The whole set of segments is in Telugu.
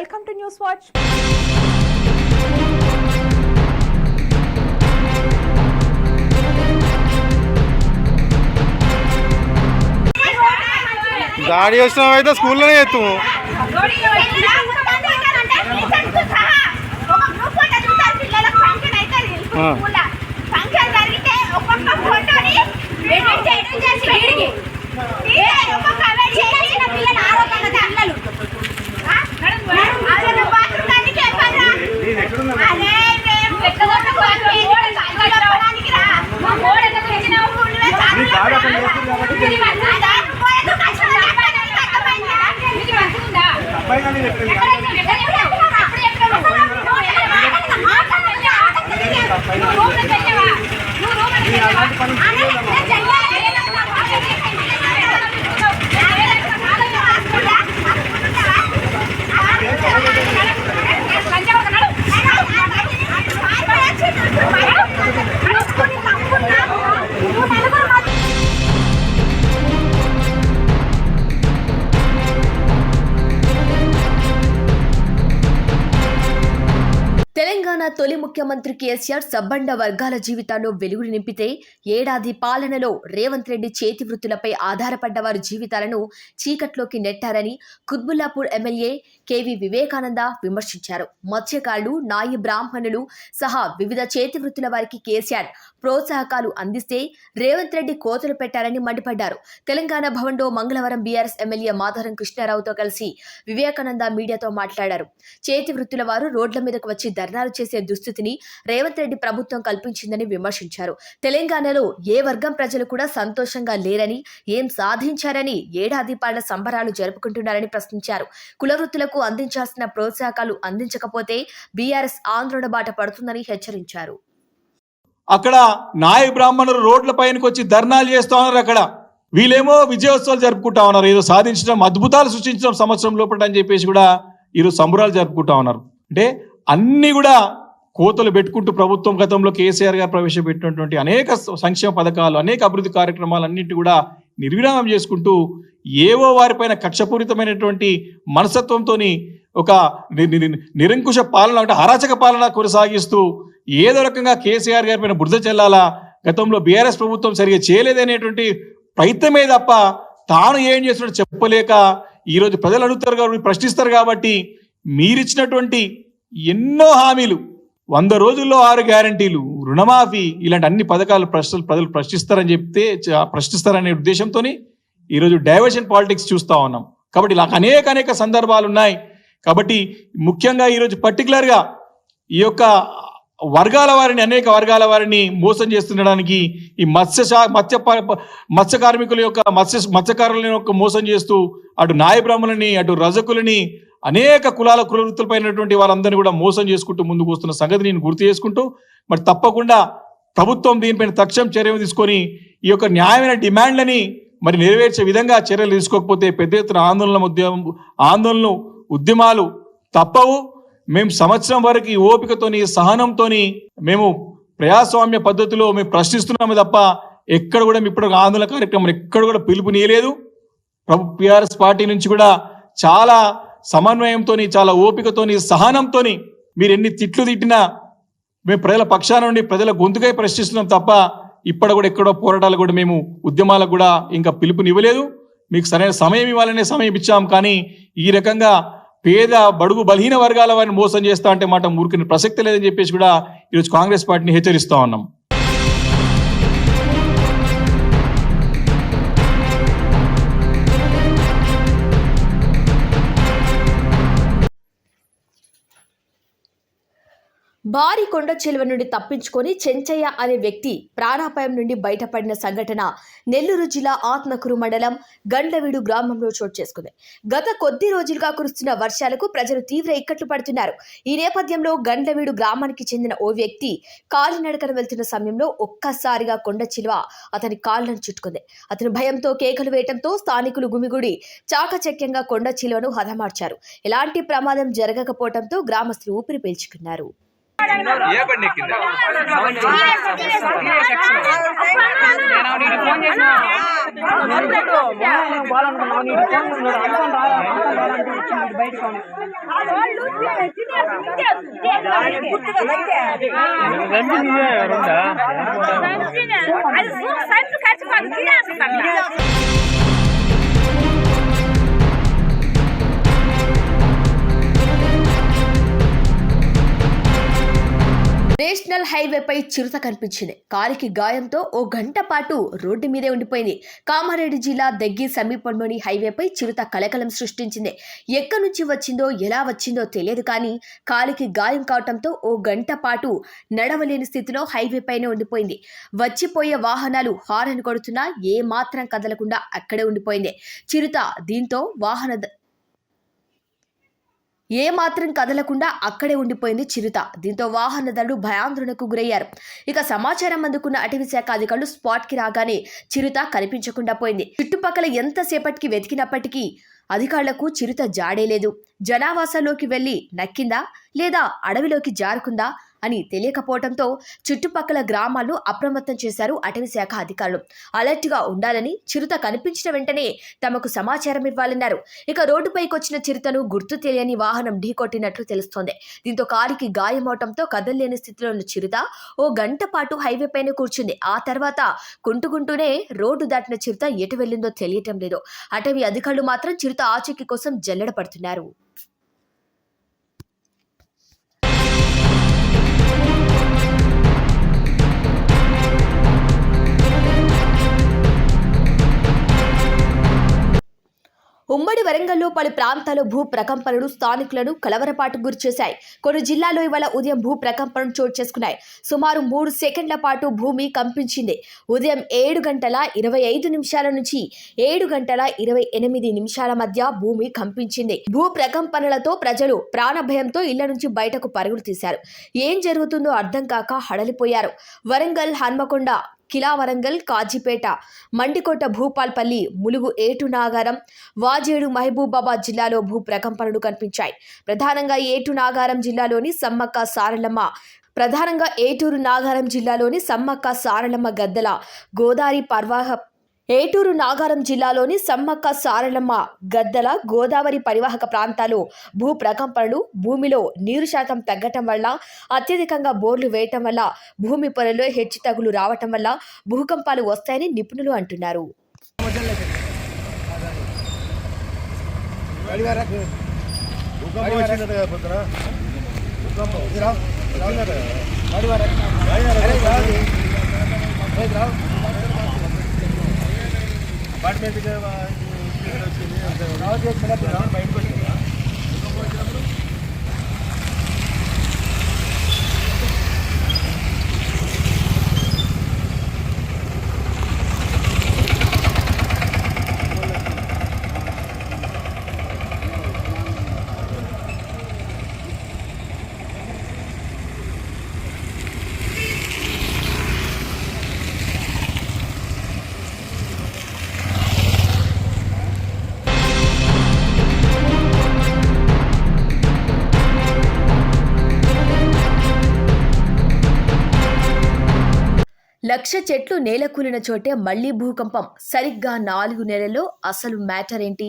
Welcome to news watch. గాడి వచ్చినావు అయితే స్కూల్లోనే జరిగితే ఒక్కొక్క Claro que తెలంగాణ తొలి ముఖ్యమంత్రి కేసీఆర్ సబ్బండ వర్గాల జీవితాల్లో వెలుగులు నింపితే ఏడాది పాలనలో రేవంత్ రెడ్డి చేతి వృత్తులపై ఆధారపడ్డ వారి జీవితాలను చీకట్లోకి నెట్టారని కుత్బుల్లాపూర్ ఎమ్మెల్యే కెవి వివేకానంద విమర్శించారు. మత్స్యకారులు నాయి బ్రాహ్మణులు సహా వివిధ చేతి వృత్తుల వారికి కేసీఆర్ ప్రోత్సాహకాలు అందిస్తే రేవంత్ రెడ్డి కోతలు పెట్టారని మండిపడ్డారు. తెలంగాణ భవన్లో మంగళవారం బీఆర్ఎస్ ఎమ్మెల్యే మాధవరం కృష్ణారావుతో కలిసి వివేకానంద మీడియాతో మాట్లాడారు. చేతి వృత్తుల వారు రోడ్ల మీదకు వచ్చి ధర్నాలు చేసే దుస్థితిని రేవంత్ రెడ్డి ప్రభుత్వం కల్పించిందని విమర్శించారు. తెలంగాణలో ఏ వర్గం ప్రజలు కూడా సంతోషంగా లేరని ఏం సాధించారని ఏడాది పాళ్ళ సంబరాలు జరుపుకుంటున్నారని ప్రశ్నించారు. కుల వృత్తులకు అందించాల్సిన ప్రోత్సాహకాలు అందించకపోతే బీఆర్ఎస్ ఆందోళన బాట పడుతుందని హెచ్చరించారు. అక్కడ నాయ బ్రాహ్మణులు రోడ్ల పైనకి వచ్చి ధర్నాలు చేస్తూ ఉన్నారు అక్కడ. వీళ్ళేమో విజయోత్సవాలు జరుపుకుంటా ఉన్నారు. ఏదో సాధించడం అద్భుతాలు సృష్టించడం సంవత్సరం లోపల అని చెప్పేసి కూడా ఈరోజు సంబరాలు జరుపుకుంటా ఉన్నారు. అంటే అన్ని కూడా కోతలు పెట్టుకుంటూ ప్రభుత్వం గతంలో కేసీఆర్ గారు ప్రవేశపెట్టినటువంటి అనేక సంక్షేమ పథకాలు అనేక అభివృద్ధి కార్యక్రమాలు అన్నింటి కూడా నిర్విరామం చేసుకుంటూ ఏవో వారిపైన కక్షపూరితమైనటువంటి మనస్తత్వంతో ఒక నిరంకుశ పాలన అంటే అరాచక పాలన కొనసాగిస్తూ ఏదో రకంగా కేసీఆర్ గారి పైన బురద చెల్లాలా గతంలో బీఆర్ఎస్ ప్రభుత్వం సరిగా చేయలేదనేటువంటి ప్రయత్నమే తప్ప తాను ఏం చేస్తున్నాడు చెప్పలేక ఈరోజు ప్రజలు అడుగుతారు కాబట్టి ప్రశ్నిస్తారు కాబట్టి మీరిచ్చినటువంటి ఎన్నో హామీలు వంద రోజుల్లో ఆరు గ్యారంటీలు రుణమాఫీ ఇలాంటి అన్ని పథకాలు ప్రశ్నలు ప్రజలు ప్రశ్నిస్తారని చెప్తే ప్రశ్నిస్తారనే ఉద్దేశంతో ఈరోజు డైవర్షన్ పాలిటిక్స్ చూస్తా ఉన్నాం. కాబట్టి ఇలా అనేక అనేక సందర్భాలు ఉన్నాయి. కాబట్టి ముఖ్యంగా ఈరోజు పర్టికులర్గా ఈ యొక్క వర్గాల వారిని అనేక వర్గాల వారిని మోసం చేస్తుండడానికి ఈ మత్స్యశా మత్స్య ప- మత్స్య కార్మికుల యొక్క మత్స్య మత్స్యకారుల యొక్క మోసం చేస్తూ అటు నాయ బ్రాహ్మణులని అటు రజకులని అనేక కులాల కులవృత్తులపైనటువంటి వాళ్ళందరినీ కూడా మోసం చేసుకుంటూ ముందుకు వస్తున్న సంగతి నేను గుర్తు చేసుకుంటూ మరి తప్పకుండా ప్రభుత్వం దీనిపైన తక్షణం చర్యలు తీసుకొని ఈ యొక్క న్యాయమైన డిమాండ్లని మరి నెరవేర్చే విధంగా చర్యలు తీసుకోకపోతే పెద్ద ఎత్తున ఆందోళన ఉద్యమం ఆందోళనలు ఉద్యమాలు తప్పవు. మేము సంవత్సరం వరకు ఈ ఓపికతోని సహనంతోని మేము ప్రజాస్వామ్య పద్ధతిలో మేము ప్రశ్నిస్తున్నాము తప్ప ఎక్కడ కూడా ఇప్పుడు ఆందోళన కార్యక్రమం ఎక్కడ కూడా పిలుపునియలేదు ప్రభు పిఆర్ఎస్ పార్టీ నుంచి కూడా చాలా సమన్వయంతోని చాలా ఓపికతోని సహనంతోని మీరు ఎన్ని తిట్లు తిట్టినా మేము ప్రజల పక్షాన నుండి ప్రజల గొంతుకై ప్రశ్నిస్తున్నాం తప్ప ఇప్పటి కూడా ఎక్కడో పోరాటాలు కూడా మేము ఉద్యమాలకు కూడా ఇంకా పిలుపునివ్వలేదు. మీకు సరైన సమయం ఇవ్వాలనే సమయం ఇచ్చాం కానీ ఈ రకంగా పేద బడుగు బలహీన వర్గాల వారిని మోసం చేస్తా అంటే మాట ఊరికిన ప్రసక్తి లేదని చెప్పేసి కూడా ఈరోజు కాంగ్రెస్ పార్టీని హెచ్చరిస్తా ఉన్నాం. భారీ కొండ చెలువ నుండి తప్పించుకొని చెంచయ్య అనే వ్యక్తి ప్రాణాపాయం నుండి బయటపడిన సంఘటన నెల్లూరు జిల్లా ఆత్మకూరు మండలం గండ్లవీడు గ్రామంలో చోటు చేసుకుంది. గత కొద్ది రోజులుగా కురుస్తున్న వర్షాలకు ప్రజలు తీవ్ర ఇక్కట్లు పడుతున్నారు. ఈ నేపథ్యంలో గండ్లవీడు గ్రామానికి చెందిన ఓ వ్యక్తి కాలినడకన వెళ్తున్న సమయంలో ఒక్కసారిగా కొండ చిలువ అతని కాళ్ళను చుట్టుకుంది. అతను భయంతో కేకలు వేయటంతో స్థానికులు గుమిగుడి చాకచక్యంగా కొండ చిలువను హతమార్చారు. ఎలాంటి ప్రమాదం జరగకపోవడంతో గ్రామస్తులు ఊపిరి పీల్చుకున్నారు. ఏ బండి ఎక్కిందా అది నేషనల్ హైవేపై చిరుత కనిపించింది. కాలికి గాయంతో ఓ గంట పాటు రోడ్డు మీదే ఉండిపోయింది. కామారెడ్డి జిల్లా దగ్గి సమీపంలోని హైవేపై చిరుత కలకలం సృష్టించింది. ఎక్కడి నుంచి వచ్చిందో ఎలా వచ్చిందో తెలియదు కానీ కాలికి గాయం కావటంతో ఓ గంట పాటు నడవలేని స్థితిలో హైవేపైనే ఉండిపోయింది. వచ్చిపోయే వాహనాలు హారన్ కొడుతున్నా ఏమాత్రం కదలకుండా అక్కడే ఉండిపోయింది. చిరుత దీంతో వాహన ఏ మాత్రం కదలకుండా అక్కడే ఉండిపోయింది చిరుత. దీంతో వాహనదారుడు భయాందోళనకు గురయ్యారు. ఇక సమాచారం అందుకున్న అటవీ శాఖ అధికారులు స్పాట్కి రాగానే చిరుత కనిపించకుండా పోయింది. చుట్టుపక్కల ఎంతసేపటికి వెతికినప్పటికీ అధికారులకు చిరుత జాడే లేదు. వెళ్ళి నక్కిందా లేదా అడవిలోకి జారుకుందా అని తెలియకపోవడంతో చుట్టుపక్కల గ్రామాలు అప్రమత్తం చేశారు అటవీ శాఖ అధికారులు. అలర్ట్గా ఉండాలని చిరుత కనిపించిన వెంటనే తమకు సమాచారం ఇవ్వాలన్నారు. ఇక రోడ్డుపైకి వచ్చిన చిరుతను గుర్తు తెలియని వాహనం ఢీకొట్టినట్లు తెలుస్తోంది. దీంతో కాలికి గాయమవటంతో కదలలేని స్థితిలో ఉన్న చిరుత ఓ గంట పాటు హైవే పైన కూర్చుంది. ఆ తర్వాత కుంటుకుంటూనే రోడ్డు దాటిన చిరుత ఎటు వెళ్ళిందో తెలియటం లేదు. అటవీ అధికారులు మాత్రం చిరుత ఆచూకీ కోసం జల్లెడ పడుతున్నారు. ఉమ్మడి వరంగల్లో పలు ప్రాంతాల్లో భూ ప్రకంపనలు స్థానికులను కలవరపాటు గురిచేశాయి కొన్ని జిల్లాల్లో ఇవాళ ఉదయం భూ ప్రకంపనలు చోటు చేసుకున్నాయి. సుమారు మూడు సెకండ్ల పాటు భూమి కంపించింది. ఉదయం ఏడు గంటల ఇరవై ఐదు నిమిషాల నుంచి ఏడు గంటల ఇరవై ఎనిమిది నిమిషాల మధ్య భూమి కంపించింది. భూ ప్రకంపనలతో ప్రజలు ప్రాణభయంతో ఇళ్ళ నుంచి బయటకు పరుగులు తీశారు. ఏం జరుగుతుందో అర్థం కాక హడలిపోయారు. వరంగల్ హన్మకొండ కిలా వరంగల్ కాజీపేట మండికోట భూపాల్పల్లి ములుగు ఏటు నాగారం వాజేడు మహబూబాబాద్ జిల్లాలో భూ ప్రకంపనలు కనిపించాయి. ప్రధానంగా ఏటు నాగారం జిల్లాలోని సమ్మక్క సారలమ్మ ప్రధానంగా ఏటూరు నాగారం జిల్లాలోని సమ్మక్క సారలమ్మ గద్దల గోదావరి పర్వాహ ఏటూరు నాగారం జిల్లాలోని సమ్మక్క సారలమ్మ గద్దల గోదావరి పరివాహక ప్రాంతాలు భూ ప్రకంపనలు భూమిలో నీరు శాతం తగ్గటం వల్ల అత్యధికంగా బోర్లు వేయటం వల్ల భూమి పొరలో హెచ్చు తగులు రావటం వల్ల భూకంపాలు వస్తాయని నిపుణులు అంటున్నారు. భూకంపం వచ్చిందట కదా పొద్దున భూకంపం ఇదిరా, వచ్చిందట కదా. అయినా రా. అపార్ట్మెంట్కి వచ్చింది బయటకు వచ్చింది? లక్ష చెట్లు నేలకూలిన చోటే మళ్ళీ భూకంపం. సరిగ్గా నాలుగు నెలల్లో అసలు మ్యాటర్ ఏంటి?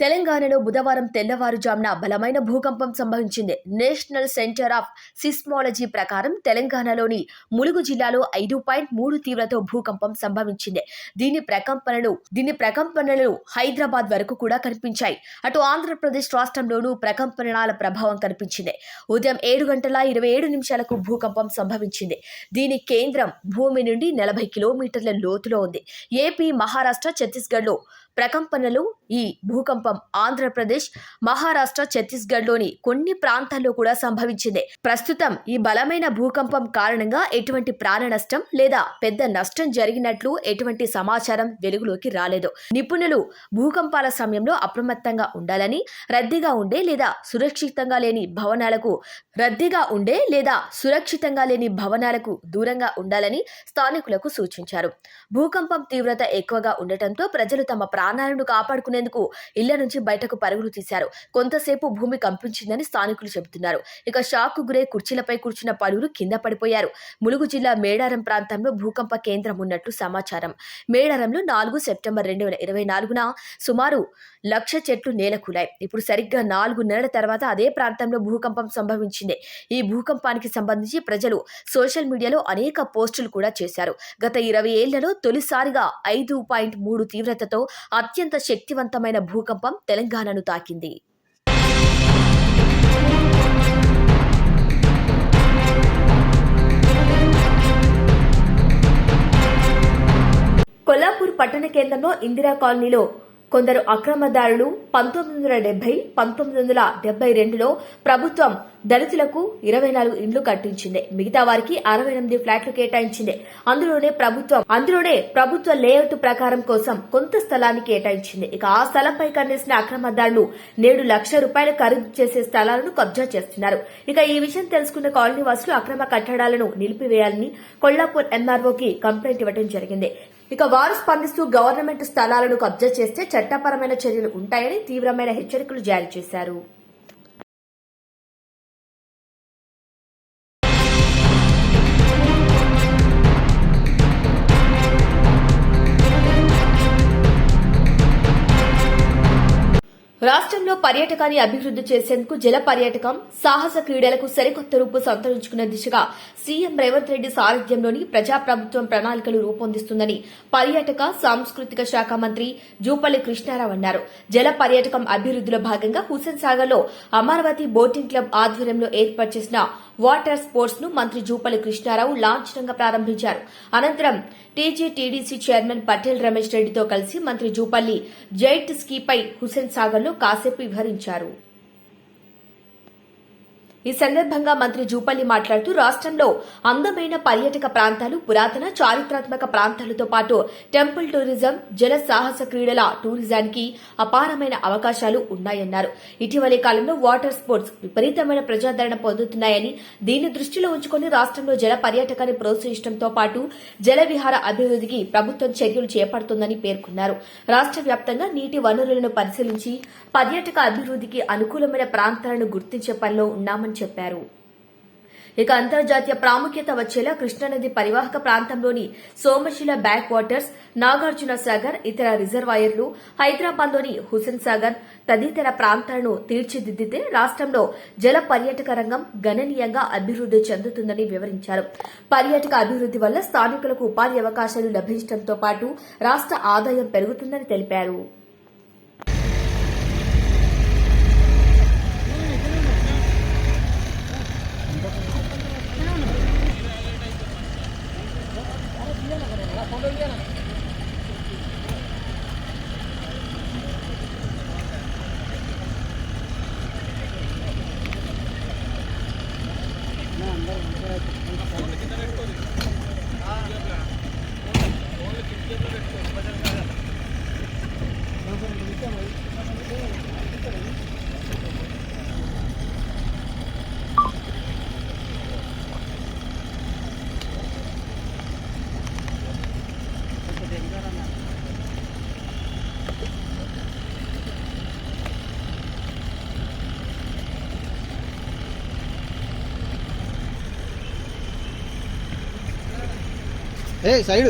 తెలంగాణలో బుధవారం తెల్లవారుజామున బలమైన భూకంపం సంభవించింది. నేషనల్ సెంటర్ ఆఫ్ సిస్మాలజీ ప్రకారం తెలంగాణలోని ములుగు జిల్లాలో ఐదు పాయింట్ మూడు తీవ్రతో భూకంపం సంభవించింది. దీని ప్రకంపనలు దీని ప్రకంపనలు హైదరాబాద్ వరకు కూడా కనిపించాయి. అటు ఆంధ్రప్రదేశ్ రాష్ట్రంలోనూ ప్రకంపనాల ప్రభావం కనిపించింది. ఉదయం ఏడు గంటల ఇరవై ఏడు నిమిషాలకు భూకంపం సంభవించింది. దీని కేంద్రం భూమి నుండి నలభై కిలోమీటర్ల లోతులో ఉంది. ఏపీ మహారాష్ట్ర ఛత్తీస్గఢ్లో ప్రకంపనలు ఈ భూకంపం ఆంధ్రప్రదేశ్ మహారాష్ట్ర ఛత్తీస్గఢ్లోని కొన్ని ప్రాంతాల్లో కూడా సంభవించింది. ప్రస్తుతం ఈ బలమైన భూకంపం కారణంగా ఎటువంటి ప్రాణ నష్టం లేదా పెద్ద నష్టం జరిగినట్లు ఎటువంటి సమాచారం వెలుగులోకి రాలేదు. నిపుణులు భూకంపాల సమయంలో అప్రమత్తంగా ఉండాలని రద్దీగా ఉండే లేదా సురక్షితంగా లేని భవనాలకు రద్దీగా ఉండే లేదా సురక్షితంగా లేని భవనాలకు దూరంగా ఉండాలని స్థానికులకు సూచించారు. భూకంపం తీవ్రత ఎక్కువగా ఉండటంతో ప్రజలు తమ ప్రాంతాలను ప్రాణాలను కాపాడుకునేందుకు ఇళ్ళ నుంచి బయటకు పరుగులు తీశారు. కొంతసేపు భూమి కంపించిందని స్థానికులు చెబుతున్నారు. ఇక షాక్ గురై కుర్చీలపై కూర్చున్న పలువురు కింద పడిపోయారు. ములుగు జిల్లా మేడారం ప్రాంతంలో భూకంప కేంద్రం ఉన్నట్లు సమాచారం. మేడారంలో నాలుగు సెప్టెంబర్ రెండు వేల ఇరవై నాలుగున సుమారు లక్ష చెట్లు నేలకూలాయి. ఇప్పుడు సరిగ్గా నాలుగు నెలల తర్వాత అదే ప్రాంతంలో భూకంపం సంభవించింది. ఈ భూకంపానికి సంబంధించి ప్రజలు సోషల్ మీడియాలో అనేక పోస్టులు కూడా చేశారు. గత ఇరవై ఏళ్ళలో తొలిసారిగా ఐదు పాయింట్ మూడు తీవ్రతతో అత్యంత శక్తివంతమైన భూకంపం తెలంగాణను తాకింది. కొల్లాపూర్ పట్టణ కేంద్రంలో ఇందిరా కాలనీలో కొందరు అక్రమదారులు పంతొమ్మిది వందల డెబ్బై పంతొమ్మిది వందల డెబ్బై రెండులో ప్రభుత్వం దళితులకు ఇరవై నాలుగు ఇండ్లు కట్టించింది. మిగతా వారికి అరవై ఎనిమిది ఫ్లాట్లు కేటాయించింది. అందులోనే ప్రభుత్వం అందులోనే ప్రభుత్వ లేఅవుట్ ప్రకారం కోసం కొంత స్థలాన్ని కేటాయించింది. ఇక ఆ స్థలంపై కన్నేసిన అక్రమదారులు నేడు లక్ష రూపాయలు ఖరీదు చేసే స్థలాలను కబ్జా చేస్తున్నారు. ఇక ఈ విషయం తెలుసుకున్న కాలనీ వాసులు అక్రమ కట్టడాలను నిలిపివేయాలని కొల్లాపూర్ ఎంఆర్ఓకి కంప్లైంట్ ఇవ్వడం జరిగింది. ఇక వారు స్పందిస్తూ గవర్నమెంట్ స్థలాలను కబ్జా చేస్తే చట్టపరమైన చర్యలు ఉంటాయని తీవ్రమైన హెచ్చరికలు జారీ చేశారు. రాష్ట్రంలో పర్యాటకాన్ని అభివృద్ధి చేసేందుకు జల పర్యాటకం సాహస క్రీడలకు సరికొత్త రూపు సంతరించుకునే దిశగా సీఎం రేవంత్ రెడ్డి సారథ్యంలోని ప్రజాప్రభుత్వం ప్రణాళికలు రూపొందిస్తుందని పర్యాటక సాంస్కృతిక శాఖ మంత్రి జూపల్లి కృష్ణారావు అన్నారు. జల పర్యాటకం అభివృద్ధిలో భాగంగా హుస్సేన్ సాగర్లో అమరావతి బోటింగ్ క్లబ్ ఆధ్వర్యంలో ఏర్పాటు చేసిన వాటర్ స్పోర్ట్స్ను మంత్రి జూపల్లి కృష్ణారావు లాంఛనంగా ప్రారంభించారు. అనంతరం టీజీటీడీసీ చైర్మన్ పటేల్ రమేష్ రెడ్డితో కలిసి మంత్రి జూపల్లి జైట్ స్కీపై హుసేన్ సాగర్లో కాసేపు వివరించారు ఈ సందర్భంగా మంత్రి జూపల్లి మాట్లాడుతూ రాష్ట్రంలో అందమైన పర్యాటక ప్రాంతాలు పురాతన చారిత్రాత్మక ప్రాంతాలతో పాటు టెంపుల్ టూరిజం జల సాహస క్రీడల టూరిజానికి అపారమైన అవకాశాలు ఉన్నాయన్నారు. ఇటీవలి కాలంలో వాటర్ స్పోర్ట్స్ విపరీతమైన ప్రజాదరణ పొందుతున్నాయని దీన్ని దృష్టిలో ఉంచుకుని రాష్ట్రంలో జల పర్యాటకాన్ని ప్రోత్సహించడంతో పాటు జల విహార అభివృద్ధికి ప్రభుత్వం చర్యలు చేపడుతుందని పేర్కొన్నారు. రాష్ట్ర వ్యాప్తంగా నీటి వనరులను పరిశీలించి పర్యాటక అభివృద్ధికి అనుకూలమైన ప్రాంతాలను గుర్తించే పనిలో ఉన్నామని చెప్పారు. ఇక అంతర్జాతీయ ప్రాముఖ్యత వచ్చేలా కృష్ణానది పరివాహక ప్రాంతంలోని సోమశిల బ్యాక్ వాటర్స్ నాగార్జున సాగర్ ఇతర రిజర్వాయర్లు హైదరాబాద్లోని హుసేన్ సాగర్ తదితర ప్రాంతాలను తీర్చిదిద్దితే రాష్ట్రంలో జల పర్యాటక రంగం గణనీయంగా అభివృద్ది చెందుతుందని వివరించారు. పర్యాటక అభివృద్ది వల్ల స్థానికులకు ఉపాధి అవకాశాలు లభించడంతో పాటు రాష్ట్ర ఆదాయం పెరుగుతుందని తెలిపారు. ఏ సైడ్.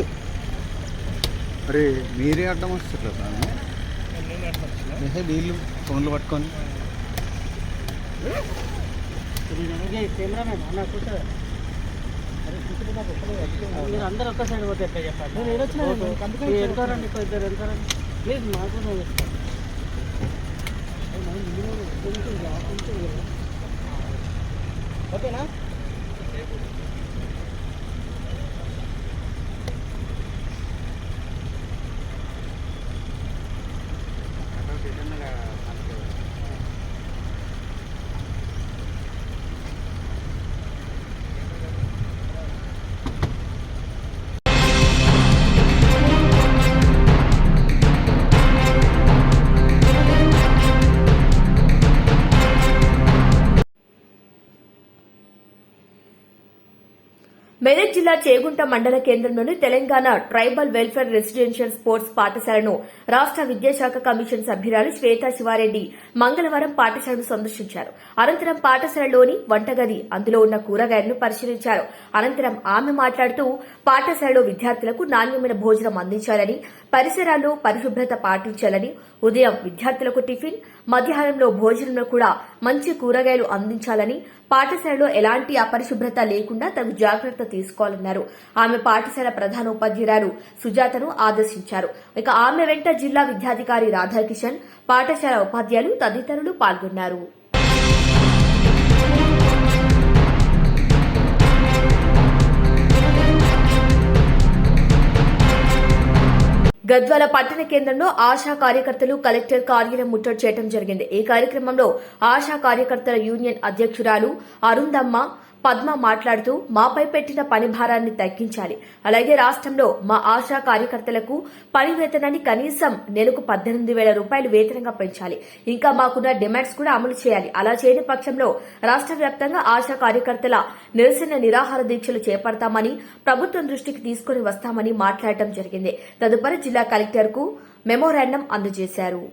అరే మీరే అడ్డం వస్తారు కదా? వీళ్ళు ఫోన్లు పట్టుకొని. మీరు అందరూ ఒక్క సైడ్ పోతే ఎట్లా ఎంతరండి ఇద్దరు ఎంతరండి ప్లీజ్ మాకు చెప్తాను ఓకేనా? మెదక్ జిల్లా చేగుంట మండల కేంద్రంలోని Telangana tribal welfare residential sports పాఠశాలను రాష్ట విద్యాశాఖ కమిషన్ సభ్యురాలు శ్వేతా శివారెడ్డి మంగళవారం పాఠశాలను సందర్శించారు. అనంతరం పాఠశాలలోని వంటగది అందులో ఉన్న కూరగాయలను పరిశీలించారు. అనంతరం ఆమె మాట్లాడుతూ పాఠశాలలో విద్యార్థులకు నాణ్యమైన భోజనం అందించాలని పరిసరాల్లో పరిశుభ్రత పాటించాలని ఉదయం విద్యార్థులకు టిఫిన్ మధ్యాహ్నంలో భోజనంలో కూడా మంచి కూరగాయలు అందించాలని పాఠశాలలో ఎలాంటి అపరిశుభ్రత లేకుండా తగు జాగ్రత్త తీసుకోవాలన్నారు. ఆమె పాఠశాల ప్రధాన ఉపాధ్యాయురాలు సుజాతను ఆదేశించారు ఇక ఆమె వెంట జిల్లా విద్యాధికారి రాధాకిషన్ పాఠశాల ఉపాధ్యాయులు తదితరులు పాల్గొన్నారు. గద్వాల పట్టణ కేంద్రంలో ఆశా కార్యకర్తలు కలెక్టర్ కార్యాలయం ముట్టడి చేయడం జరిగింది. ఈ కార్యక్రమంలో ఆశా కార్యకర్తల యూనియన్ అధ్యక్షురాలు అరుందమ్మ పద్మ మాట్లాడుతూ మాపై పెట్టిన పని భారాన్ని తగ్గించాలి. అలాగే రాష్ట్రంలో మా ఆశా కార్యకర్తలకు పని వేతనాన్ని కనీసం నెలకు పద్దెనిమిది వేల రూపాయలు వేతనంగా పెంచాలి. ఇంకా మాకున్న డిమాండ్స్ కూడా అమలు చేయాలి. అలా చేయని పక్షంలో రాష్ట్ర వ్యాప్తంగా ఆశా కార్యకర్తల నిరసన నిరాహార దీక్షలు చేపడతామని ప్రభుత్వం దృష్టికి తీసుకుని వస్తామని మాట్లాడటం జరిగింది. తదుపరి జిల్లా కలెక్టర్కు మెమోరాండం అందజేశారు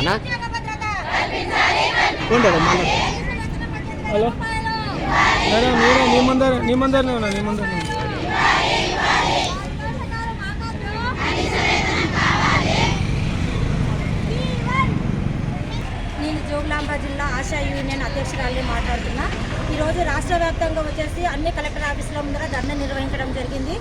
అన్నా? హలో. మేడం నేను నీ ముందర నీ ముందరనే ఉన్నా నీ ముందరనే ఉన్నా. నేను జోగులాంబ జిల్లా ఆశా యూనియన్ అధ్యక్షురాలి మాట్లాడుతున్నా. ఈరోజు రాష్ట్ర వ్యాప్తంగా వచ్చేసి అన్ని కలెక్టర్ ఆఫీసుల ముందర ధర్నా నిర్వహించడం జరిగింది.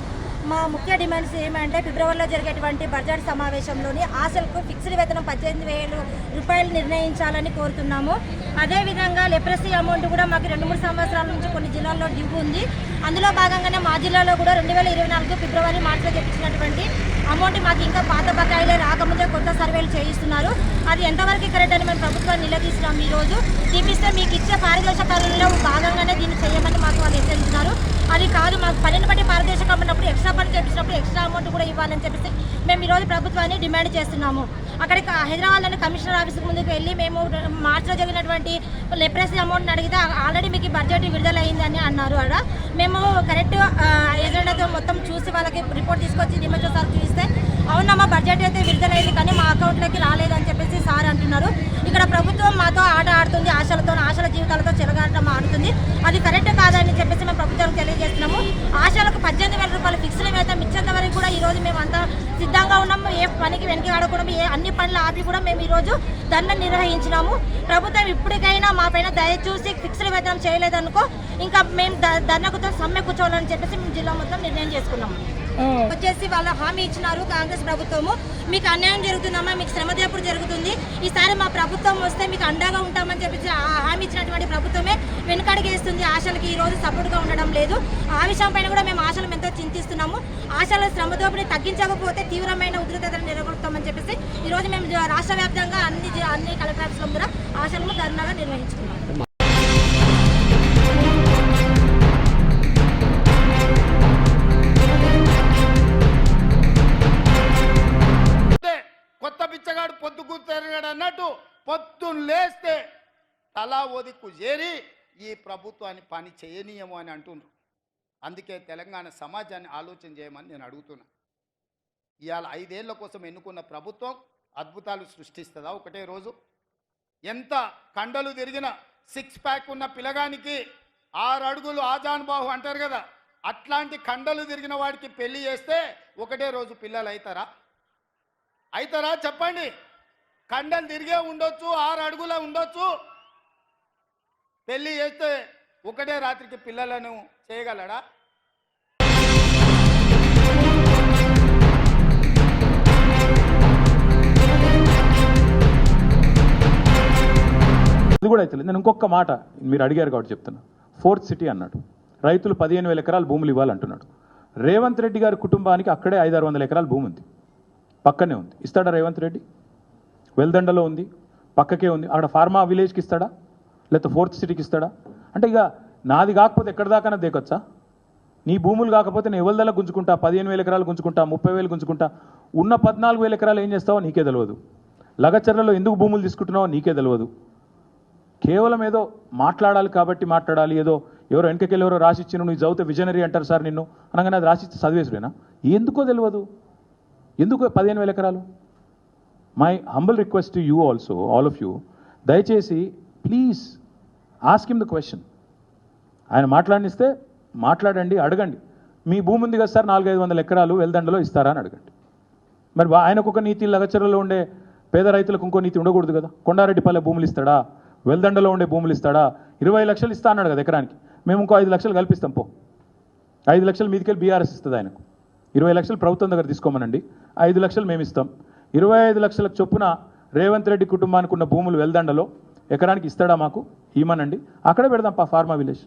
మా ముఖ్య డిమాండ్స్ ఏమంటే ఫిబ్రవరిలో జరిగేటువంటి బడ్జెట్ సమావేశంలోని ఆశలకు ఫిక్స్డ్ వేతనం పద్దెనిమిది వేలు రూపాయలు నిర్ణయించాలని కోరుతున్నాము. అదేవిధంగా లెప్రసీ అమౌంట్ కూడా మాకు రెండు మూడు సంవత్సరాల నుంచి కొన్ని జిల్లాల్లో డ్యూ ఉంది. అందులో భాగంగానే మా జిల్లాలో కూడా రెండు వేల ఇరవై నాలుగు ఫిబ్రవరి మార్చిలో చెప్పించినటువంటి అమౌంట్ మాకు ఇంకా పాత బకాయిలే రాకముందే కొత్త సర్వేలు చేయిస్తున్నారు. అది ఎంతవరకు కరెక్ట్ అని మేము ప్రభుత్వాన్ని నిలదీస్తున్నాం ఈ రోజు తీపిస్తే మీకు ఇచ్చే పారితోషకాలలో భాగంగానే దీన్ని చేయమని మాకు వాళ్ళు హెచ్చరించినారు అది కాదు మాకు పన్నెండు బట్టి పారదర్శకం ఉన్నప్పుడు ఎక్స్ట్రా పని చేపించినప్పుడు ఎక్స్ట్రా అమౌంట్ కూడా ఇవ్వాలని చెప్పేసి మేము ఈరోజు ప్రభుత్వాన్ని డిమాండ్ చేస్తున్నాము. అక్కడికి హైదరాబాద్లోని కమిషనర్ ఆఫీస్ ముందుకు వెళ్ళి మేము మార్చిలో జరిగినటువంటి లెప్రసీ అమౌంట్ని అడిగితే ఆల్రెడీ మీకు బడ్జెట్ విడుదలైందని అన్నారు అక్కడ మేము కరెక్ట్ ఏజెండాతో మొత్తం చూసి వాళ్ళకి రిపోర్ట్ తీసుకొచ్చి డిమాండ్ సార్ చూస్తే అవునమ్మా బడ్జెట్ అయితే విడుదలైంది కానీ మా అకౌంట్లోకి రాలేదని చెప్పేసి సార్ అంటున్నారు. ఇక్కడ ప్రభుత్వం మాతో ఆట ఆడుతుంది ఆశలతో ఆశల జీవితాలతో చెలగాటం ఆడుతుంది. అది కరెక్ట్ కాదని చెప్పేసి మేము ప్రభుత్వానికి తెలియజేస్తున్నాము. ఆశలకు పద్దెనిమిది వేల రూపాయలు ఫిక్స్డ్ వేతనం ఇచ్చేంత వరకు కూడా ఈరోజు మేము అంతా సిద్ధంగా ఉన్నాము ఏ పనికి వెనక్కి ఆడకుండా ఏ అన్ని పనులు ఆపి కూడా మేము ఈరోజు దండ నిర్వహించినాము. ప్రభుత్వం ఇప్పటికైనా మా పైన దయ ఫిక్స్డ్ వేతనం చేయలేదనుకో ఇంకా మేము ద- ధర్నకుతో సమ్మె కూర్చోవాలని చెప్పేసి మేము జిల్లా మొత్తం నిర్ణయం చేసుకున్నాము. వచ్చేసి వాళ్ళ హామీ ఇచ్చినారు కాంగ్రెస్ ప్రభుత్వము. మీకు అన్యాయం జరుగుతుందమ్మా మీకు శ్రమ దేపుడు జరుగుతుంది. ఈసారి మా ప్రభుత్వం వస్తే మీకు అండగా ఉంటామని చెప్పేసి హామీ ఇచ్చినటువంటి ప్రభుత్వమే వెనుకడిగేస్తుంది. ఆశలకి ఈ రోజు సపోర్ట్గా ఉండడం లేదు. ఆ విషయం పైన కూడా మేము ఆశలు ఎంతో చింతిస్తున్నాము. ఆశల శ్రమ తగ్గించకపోతే తీవ్రమైన ఉధృతతను నిలబడతామని చెప్పేసి ఈ రోజు మేము రాష్ట్ర వ్యాప్తంగా అన్ని అన్ని కలెక్టర్ ఆఫీసుల ద్వారా ఆశలను ధర్నాగా నిర్వహించుకున్నాము తలా ఒదిక్కు చేరి ఈ ప్రభుత్వాన్ని పని చేయనీయము అని అంటున్నారు అందుకే తెలంగాణ సమాజాన్ని ఆలోచన చేయమని నేను అడుగుతున్నా. ఇవాళ ఐదేళ్ళ కోసం ఎన్నుకున్న ప్రభుత్వం అద్భుతాలు సృష్టిస్తుందా ఒకటే రోజు? ఎంత కండలు తిరిగిన సిక్స్ ప్యాక్ ఉన్న పిల్లగానికి ఆరు అడుగులు ఆజాన్ బాహు అంటారు కదా అట్లాంటి కండలు తిరిగిన వాడికి పెళ్ళి చేస్తే ఒకటే రోజు పిల్లలు అవుతారా అవుతారా చెప్పండి. కండలు తిరిగే ఉండొచ్చు ఆరు అడుగుల ఉండొచ్చు పెళ్ళి చేస్తే ఒకటే రాత్రికి పిల్లలను చేయగలడా? ఇది కూడా అయితే నేను ఇంకొక మాట మీరు అడిగారు కాబట్టి చెప్తున్నా. ఫోర్త్ సిటీ అన్నాడు. రైతులు పదిహేను వేల ఎకరాలు భూములు ఇవ్వాలంటున్నాడు. రేవంత్ రెడ్డి గారి కుటుంబానికి అక్కడే ఐదారు వందల ఎకరాల భూమి ఉంది. పక్కనే ఉంది. ఇస్తాడా రేవంత్ రెడ్డి? వెల్దండలో ఉంది. పక్కకే ఉంది. అక్కడ ఫార్మా విలేజ్కి ఇస్తాడా? లేకపోతే ఫోర్త్ సిటీకి ఇస్తాడా? అంటే ఇక నాది కాకపోతే ఎక్కడి దాకా దేకొచ్చా? నీ భూములు కాకపోతే నేను ఎవరిదల్లా గుంజుకుంటా? పదిహేను వేల ఎకరాలు గుంజుకుంటా ముప్పై వేలు గుంజుకుంటా. ఉన్న పద్నాలుగు వేల ఎకరాలు ఏం చేస్తావో నీకే తెలియదు లగచర్లలో ఎందుకు భూములు తీసుకుంటున్నావో నీకే తెలియదు కేవలం ఏదో మాట్లాడాలి కాబట్టి మాట్లాడాలి. ఏదో ఎవరో వెనకకెళ్ళి ఎవరో రాసిచ్చిన నువ్వు చదివితే విజనరీ అంటారు సార్ నిన్ను. అనగానే అది రాసిచ్చి చదివేసుడేనా? ఎందుకో తెలియదు ఎందుకు పదిహేను వేల ఎకరాలు? My humble request to you also all of you దయచేసి please ask him the question ఆయన మాట్లాడినిస్తే మాట్లాడండి అడగండి. మీ భూమి ఉంది కదా సార్ నాలుగైదు వందల ఎకరాలు వెల్దండలో ఇస్తారా అని అడగండి. మరి ఆయనకు ఒక నీతి లగచరలో ఉండే పేద రైతులకు ఇంకో నీతి ఉండకూడదు కదా. కొండారెడ్డిపల్లె భూములు ఇస్తాడా? వెల్దండలో ఉండే భూములు ఇస్తాడా? ఇరవై లక్షలు ఇస్తా అన్నాడు కదా ఎకరానికి. మేము ఇంకో ఐదు లక్షలు కల్పిస్తాం పో. ఐదు లక్షలు మీదికెళ్ళి బీఆర్ఎస్ ఇస్తుంది ఆయనకు. ఇరవై లక్షలు ప్రభుత్వం దగ్గర తీసుకోమనండి. ఐదు లక్షలు మేము ఇస్తాం ఇరవై ఐదు లక్షలకు చొప్పున రేవంత్ రెడ్డి కుటుంబానికి ఉన్న భూములు వెల్దండలో ఎకరానికి ఇస్తాడా మాకు? ఇమ్మనండి అక్కడే పెడదాం పా ఫార్మా విలేజ్.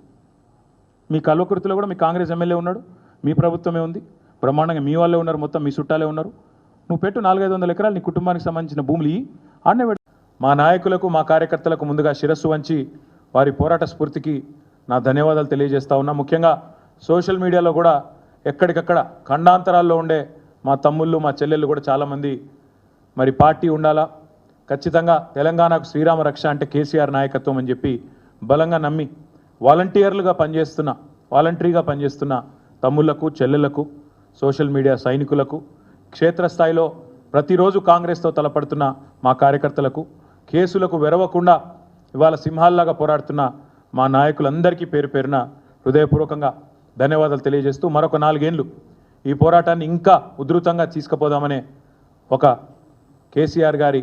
మీ కల్వకుర్తిలో కూడా మీ కాంగ్రెస్ ఎమ్మెల్యే ఉన్నాడు. మీ ప్రభుత్వమే ఉంది. బ్రహ్మాండంగా మీ వాళ్ళే ఉన్నారు. మొత్తం మీ చుట్టాలే ఉన్నారు. నువ్వు పెట్టు నాలుగైదు వందల ఎకరాలు నీ కుటుంబానికి సంబంధించిన భూములు ఇయ్యి ఆడనే మా నాయకులకు మా కార్యకర్తలకు ముందుగా శిరస్సు వంచి వారి పోరాట స్ఫూర్తికి నా ధన్యవాదాలు తెలియజేస్తా ఉన్నా. ముఖ్యంగా సోషల్ మీడియాలో కూడా ఎక్కడికక్కడ ఖండాంతరాల్లో ఉండే మా తమ్ముళ్ళు మా చెల్లెళ్ళు కూడా చాలామంది మరి పార్టీ ఉండాలా? ఖచ్చితంగా తెలంగాణకు శ్రీరామ రక్ష అంటే కేసీఆర్ నాయకత్వం అని చెప్పి బలంగా నమ్మి వాలంటీర్లుగా పనిచేస్తున్న వాలంటరీగా పనిచేస్తున్న తమ్ముళ్ళకు చెల్లెళ్ళకు సోషల్ మీడియా సైనికులకు క్షేత్రస్థాయిలో ప్రతిరోజు కాంగ్రెస్తో తలపడుతున్న మా కార్యకర్తలకు కేసులకు వెరవకుండా ఇవాళ సింహాల్లాగా పోరాడుతున్న మా నాయకులందరికీ పేరు పేరున హృదయపూర్వకంగా ధన్యవాదాలు తెలియజేస్తూ మరొక నాలుగేండ్లు ఈ పోరాటాన్ని ఇంకా ఉధృతంగా తీసుకుపోదామనే ఒక కేసీఆర్ గారి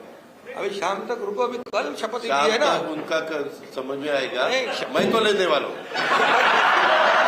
अभी शाम तक रुको अभी कल शपथ ली है ना? उनका कर, समझ में आएगा। मैं तो लेने वाला हूँ।